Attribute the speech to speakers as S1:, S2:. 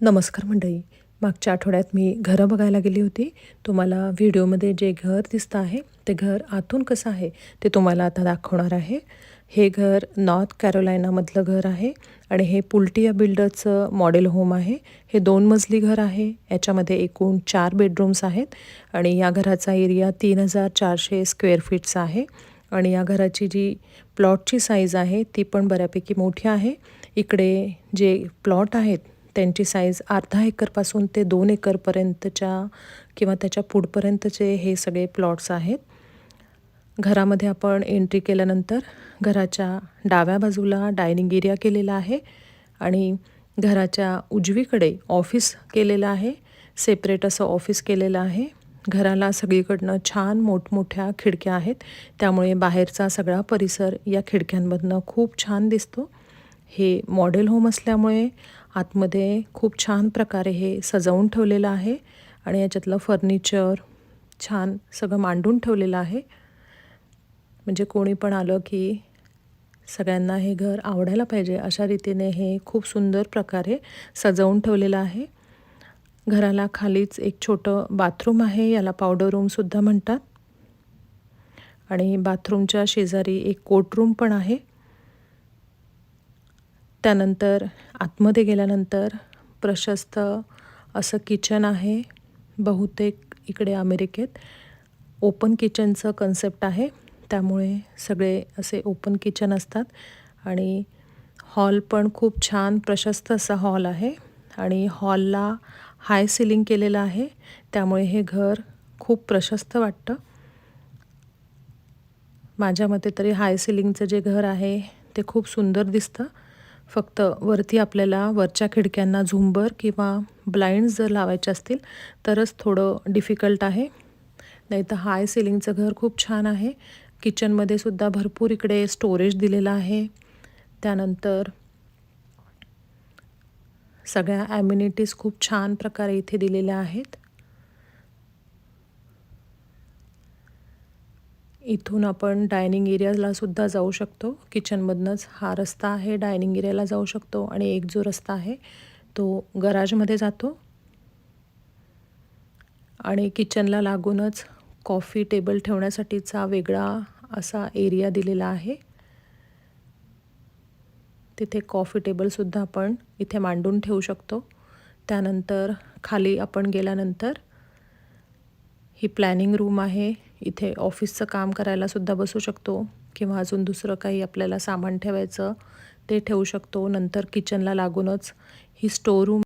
S1: नमस्कार मंडळी. मागच्या आठवड्यात मी घरं बघायला गेली होती. तुम्हाला व्हिडिओमध्ये जे घर दिसतं आहे ते घर आतून कसं आहे ते तुम्हाला आता दाखवणार आहे. हे घर नॉर्थ कॅरोलायनामधलं घर आहे आणि हे पुलटिया बिल्डरचं मॉडेल होम आहे. हे दोन मजली घर आहे. याच्यामध्ये एकूण चार बेडरूम्स आहेत आणि या घराचा एरिया तीन हजार चारशे स्क्वेअर फीटचा आहे. आणि या घराची जी प्लॉटची साईज आहे ती पण बऱ्यापैकी मोठी आहे. इकडे जे प्लॉट आहेत त्यांची साईज अर्धा एकरपासून ते दोन एकरपर्यंतच्या किंवा त्याच्या पुढपर्यंतचे हे सगळे प्लॉट्स आहेत. घरामध्ये आपण एंट्री केल्यानंतर घराच्या डाव्या बाजूला डायनिंग एरिया केलेला आहे आणि घराच्या उजवीकडे ऑफिस केलेलं आहे. सेपरेट असं ऑफिस केलेलं आहे. घराला सगळीकडनं छान मोठमोठ्या खिडक्या आहेत. त्यामुळे बाहेरचा सगळा परिसर या खिडक्यांमधनं खूप छान दिसतो. हे मॉडेल होम असल्यामुळे आतमध्ये खूप छान प्रकारे हे सजवून ठेवलेलं आहे आणि याच्यातलं फर्निचर छान सगळं मांडून ठेवलेलं आहे. म्हणजे कोणी पण आलं की सगळ्यांना हे घर आवडायला पाहिजे अशा रीतीने हे खूप सुंदर प्रकारे सजवून ठेवलेलं आहे. घराला खालीच एक छोटं बाथरूम आहे याला पावडर रूमसुद्धा म्हणतात. आणि बाथरूमच्या शेजारी एक कोट रूम पण आहे. त्यानंतर आतमध्ये गेल्यानंतर प्रशस्त असं किचन आहे बहुतेक इकडे अमेरिकेत. ओपन किचनचं कन्सेप्ट आहे त्यामुळे सगळे असे ओपन किचन असतात. आणि हॉल पण खूप छान प्रशस्त असा हॉल आहे. आणि हॉलला हाय सिलिंग केलेलं आहे त्यामुळे हे घर खूप प्रशस्त वाटतं. माझ्या मते तरी हाय सिलिंगचं जे घर आहे ते खूप सुंदर दिसतं. फक्त वरती आपल्याला वरच्या खिडक्यांना झुंबर किंवा ब्लाइंड्स जर लावायचे असतील तरच थोडं डिफिकल्ट आहे. नाही तर हाय सिलिंगचं घर खूप छान आहे. किचनमध्ये सुद्धा भरपूर इकडे स्टोरेज दिलेलं आहे. त्यानंतर सगळ्या ॲम्युनिटीज खूप छान प्रकारे इथे दिलेल्या आहेत. इथून आपण डायनिंग एरियाला सुद्धा जाऊ शकतो. किचनमधनंच हा रस्ता आहे डायनिंग एरियाला जाऊ शकतो आणि एक जो रस्ता आहे तो गराजमध्ये जातो. आणि किचनला लागूनच कॉफी टेबल ठेवण्यासाठीचा वेगळा असा एरिया दिलेला आहे. तिथे कॉफी टेबलसुद्धा आपण इथे मांडून ठेवू शकतो. त्यानंतर खाली आपण गेल्यानंतर ही प्लॅनिंग रूम आहे. इथे ऑफिसचं काम करायला सुद्धा बसू शकतो किंवा अजून दुसरं काही आपल्याला सामान ठेवायचं ते ठेवू शकतो. नंतर किचनला लागूनच ही स्टोर रूम